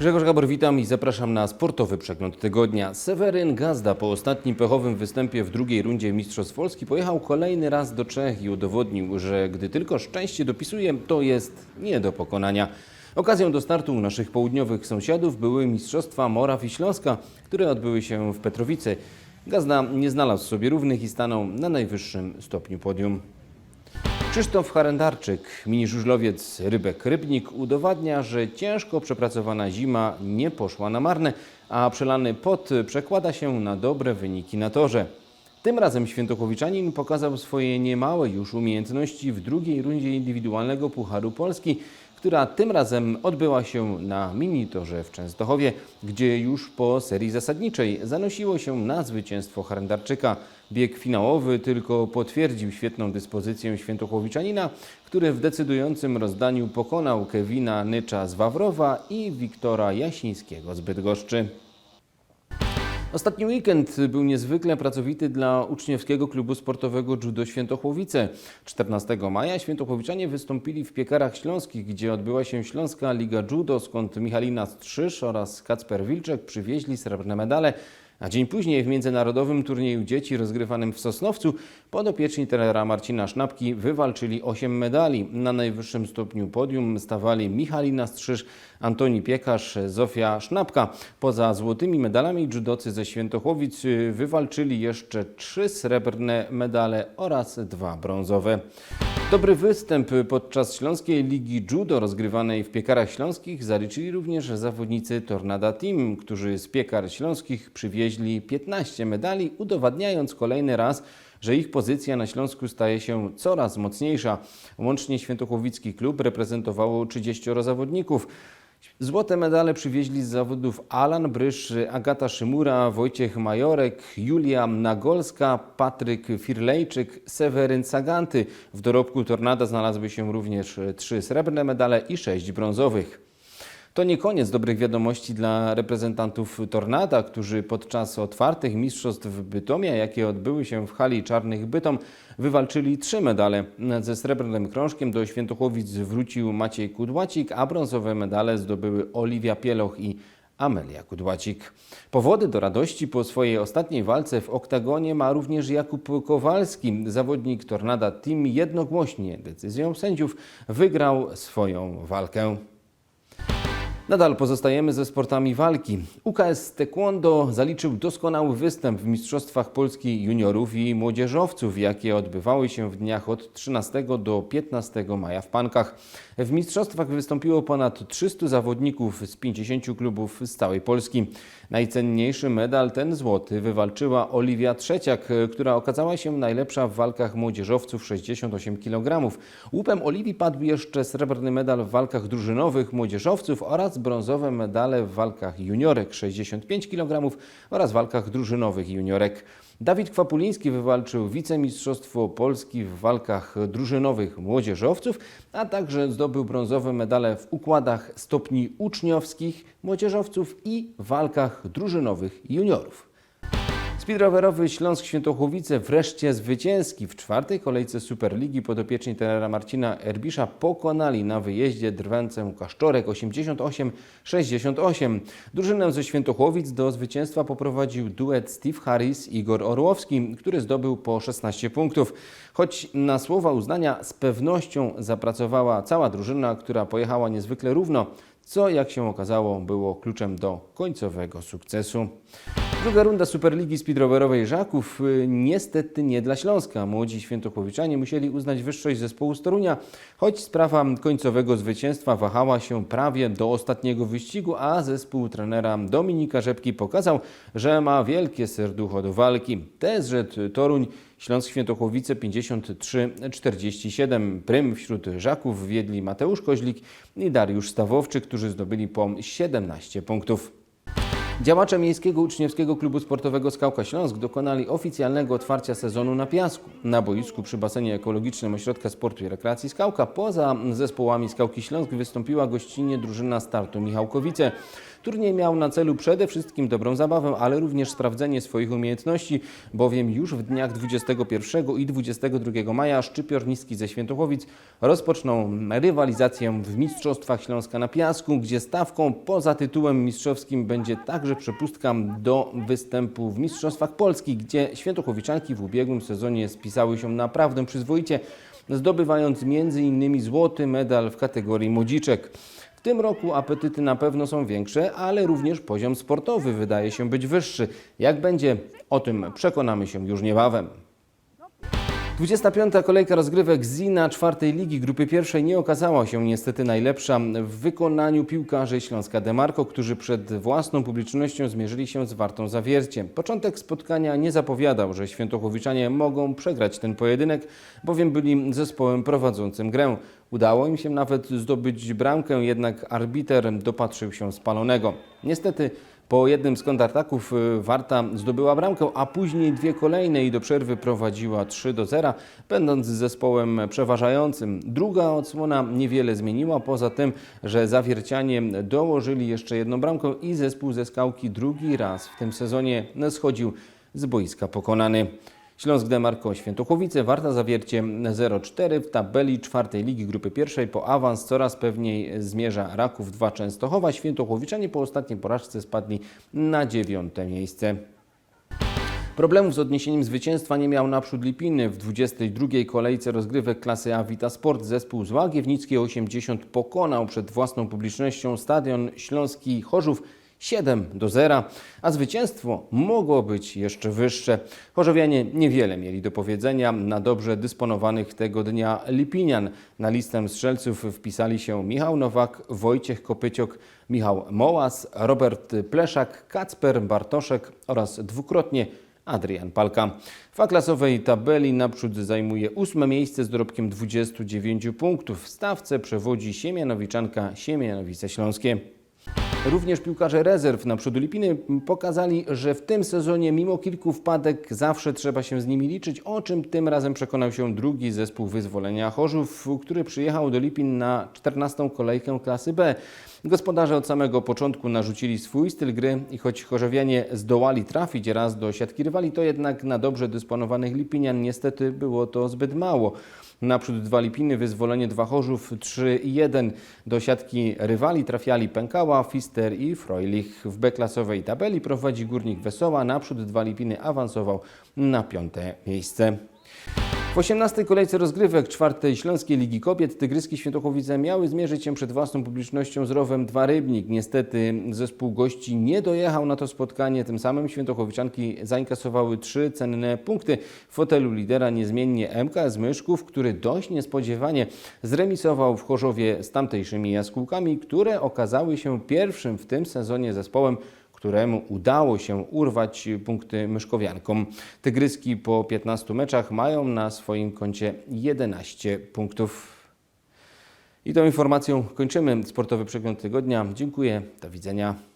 Grzegorz Gabor, witam i zapraszam na sportowy przegląd tygodnia. Seweryn Gazda po ostatnim pechowym występie w drugiej rundzie Mistrzostw Polski pojechał kolejny raz do Czech i udowodnił, że gdy tylko szczęście dopisuje, to jest nie do pokonania. Okazją do startu u naszych południowych sąsiadów były Mistrzostwa Moraw i Śląska, które odbyły się w Petrowicy. Gazda nie znalazł sobie równych i stanął na najwyższym stopniu podium. Krzysztof Harendarczyk, mini żużlowiec Rybek Rybnik, udowadnia, że ciężko przepracowana zima nie poszła na marne, a przelany pot przekłada się na dobre wyniki na torze. Tym razem Świętokowiczanin pokazał swoje niemałe już umiejętności w drugiej rundzie indywidualnego Pucharu Polski, która tym razem odbyła się na mini-torze w Częstochowie, gdzie już po serii zasadniczej zanosiło się na zwycięstwo Harendarczyka. Bieg finałowy tylko potwierdził świetną dyspozycję Świętochłowiczanina, który w decydującym rozdaniu pokonał Kevina Nycza z Wawrowa i Wiktora Jasińskiego z Bydgoszczy. Ostatni weekend był niezwykle pracowity dla uczniowskiego klubu sportowego Judo Świętochłowice. 14 maja Świętochłowiczanie wystąpili w Piekarach Śląskich, gdzie odbyła się Śląska Liga Judo, skąd Michalina Strzyż oraz Kacper Wilczek przywieźli srebrne medale. A dzień później w międzynarodowym turnieju dzieci rozgrywanym w Sosnowcu podopieczni trenera Marcina Sznapki wywalczyli 8 medali. Na najwyższym stopniu podium stawali Michalina Strzyż, Antoni Piekarz, Zofia Sznapka. Poza złotymi medalami judocy ze Świętochłowic y, wywalczyli jeszcze trzy srebrne medale oraz dwa brązowe. Dobry występ podczas Śląskiej Ligi Judo rozgrywanej w Piekarach Śląskich zaliczyli również zawodnicy Tornada Team, którzy z Piekar Śląskich przywieźli 15 medali, udowadniając kolejny raz, że ich pozycja na Śląsku staje się coraz mocniejsza. Łącznie Świętochłowicki klub reprezentowało 30 zawodników. Złote medale przywieźli z zawodów Alan Brysz, Agata Szymura, Wojciech Majorek, Julia Nagolska, Patryk Firlejczyk, Seweryn Saganty. W dorobku Tornada znalazły się również trzy srebrne medale i sześć brązowych. To nie koniec dobrych wiadomości dla reprezentantów Tornada, którzy podczas otwartych mistrzostw Bytomia, jakie odbyły się w hali Czarnych Bytom, wywalczyli trzy medale. Ze srebrnym krążkiem do Świętochłowic wrócił Maciej Kudłacik, a brązowe medale zdobyły Oliwia Pieloch i Amelia Kudłacik. Powody do radości po swojej ostatniej walce w oktagonie ma również Jakub Kowalski. Zawodnik Tornada Team jednogłośnie decyzją sędziów wygrał swoją walkę. Nadal pozostajemy ze sportami walki. UKS Taekwondo zaliczył doskonały występ w Mistrzostwach Polski juniorów i młodzieżowców, jakie odbywały się w dniach od 13 do 15 maja w Pankach. W mistrzostwach wystąpiło ponad 300 zawodników z 50 klubów z całej Polski. Najcenniejszy medal, ten złoty, wywalczyła Oliwia Trzeciak, która okazała się najlepsza w walkach młodzieżowców 68 kg. Łupem Oliwii padł jeszcze srebrny medal w walkach drużynowych młodzieżowców oraz brązowe medale w walkach juniorek 65 kg oraz walkach drużynowych juniorek. Dawid Kwapuliński wywalczył wicemistrzostwo Polski w walkach drużynowych młodzieżowców, a także zdobył brązowe medale w układach stopni uczniowskich młodzieżowców i walkach drużynowych juniorów. Speedrowerowy Śląsk Świętochłowice wreszcie zwycięski. W czwartej kolejce Superligi podopieczni trenera Marcina Erbisza pokonali na wyjeździe drwęcę Kaszczorek 88-68. Drużynę ze Świętochłowic do zwycięstwa poprowadził duet Steve Harris i Igor Orłowski, który zdobył po 16 punktów. Choć na słowa uznania z pewnością zapracowała cała drużyna, która pojechała niezwykle równo, co jak się okazało było kluczem do końcowego sukcesu. Druga runda Superligi Speedrowerowej Żaków y, niestety nie dla Śląska. Młodzi świętochłowiczanie musieli uznać wyższość zespołu Torunia, choć sprawa końcowego zwycięstwa wahała się prawie do ostatniego wyścigu, a zespół trenera Dominika Rzepki pokazał, że ma wielkie serducho do walki. TSZ Toruń Śląsk Świętochłowice 53-47. Prym wśród Żaków wiedli Mateusz Koźlik i Dariusz Stawowczy, którzy zdobyli po 17 punktów. Działacze Miejskiego Uczniowskiego Klubu Sportowego Skałka Śląsk dokonali oficjalnego otwarcia sezonu na piasku. Na boisku przy basenie ekologicznym Ośrodka Sportu i Rekreacji Skałka poza zespołami Skałki Śląsk wystąpiła gościnnie drużyna startu Michałkowice. Turniej miał na celu przede wszystkim dobrą zabawę, ale również sprawdzenie swoich umiejętności, bowiem już w dniach 21 i 22 maja Szczypiorniski ze Świętochowic rozpoczną rywalizację w Mistrzostwach Śląska na Piasku, gdzie stawką poza tytułem mistrzowskim będzie także przepustka do występu w Mistrzostwach Polski, gdzie Świętochowiczanki w ubiegłym sezonie spisały się naprawdę przyzwoicie, zdobywając m.in. złoty medal w kategorii młodziczek. W tym roku apetyty na pewno są większe, ale również poziom sportowy wydaje się być wyższy. Jak będzie, o tym przekonamy się już niebawem. 25. kolejka rozgrywek Zina czwartej ligi grupy pierwszej nie okazała się niestety najlepsza w wykonaniu piłkarzy Śląska Demarko, którzy przed własną publicznością zmierzyli się z Wartą Zawiercie. Początek spotkania nie zapowiadał, że Świętochowiczanie mogą przegrać ten pojedynek, bowiem byli zespołem prowadzącym grę. Udało im się nawet zdobyć bramkę, jednak arbiter dopatrzył się spalonego. Niestety po jednym z kontrataków y, Warta zdobyła bramkę, a później dwie kolejne i do przerwy prowadziła 3 do 0, będąc zespołem przeważającym. Druga odsłona niewiele zmieniła, poza tym, że zawiercianie dołożyli jeszcze jedną bramkę i zespół ze Skałki drugi raz w tym sezonie schodził z boiska pokonany. Śląsk Demarko Świętochłowice, Warta Zawiercie 0-4 w tabeli czwartej ligi grupy pierwszej po awans coraz pewniej zmierza Raków 2 Częstochowa. Świętochłowiczanie po ostatniej porażce spadli na dziewiąte miejsce. Problemów z odniesieniem zwycięstwa nie miał naprzód Lipiny. W 22. kolejce rozgrywek klasy A Vita Sport zespół z Łagiewnickiej 80 pokonał przed własną publicznością stadion Śląski Chorzów 7 do 0, a zwycięstwo mogło być jeszcze wyższe. Chorzowianie niewiele mieli do powiedzenia na dobrze dysponowanych tego dnia Lipinian. Na listę strzelców wpisali się Michał Nowak, Wojciech Kopyciok, Michał Mołas, Robert Pleszak, Kacper Bartoszek oraz dwukrotnie Adrian Palka. W A-klasowej tabeli naprzód zajmuje ósme miejsce z dorobkiem 29 punktów. W stawce przewodzi Siemianowiczanka Siemianowice Śląskie. Również piłkarze rezerw na przodu Lipiny pokazali, że w tym sezonie mimo kilku wpadek zawsze trzeba się z nimi liczyć, o czym tym razem przekonał się drugi zespół wyzwolenia Chorzów, który przyjechał do Lipin na 14. kolejkę klasy B. Gospodarze od samego początku narzucili swój styl gry i choć chorzowianie zdołali trafić raz do siatki rywali, to jednak na dobrze dysponowanych Lipinian niestety było to zbyt mało. Naprzód dwa Lipiny, wyzwolenie dwa Chorzów 3-1. Do siatki rywali trafiali Pękała, Fister i Freulich. W B-klasowej tabeli prowadzi Górnik Wesoła, naprzód dwa Lipiny awansował na piąte miejsce. W 18. kolejce rozgrywek czwartej Śląskiej Ligi Kobiet Tygryski Świętochowice miały zmierzyć się przed własną publicznością z Rowem Dwa Rybnik. Niestety zespół gości nie dojechał na to spotkanie, tym samym Świętochowiczanki zainkasowały trzy cenne punkty. W fotelu lidera niezmiennie MKS Myszków, który dość niespodziewanie zremisował w Chorzowie z tamtejszymi jaskółkami, które okazały się pierwszym w tym sezonie zespołem, któremu udało się urwać punkty myszkowiankom. Tygryski po 15 meczach mają na swoim koncie 11 punktów. I tą informacją kończymy sportowy przegląd tygodnia. Dziękuję, do widzenia.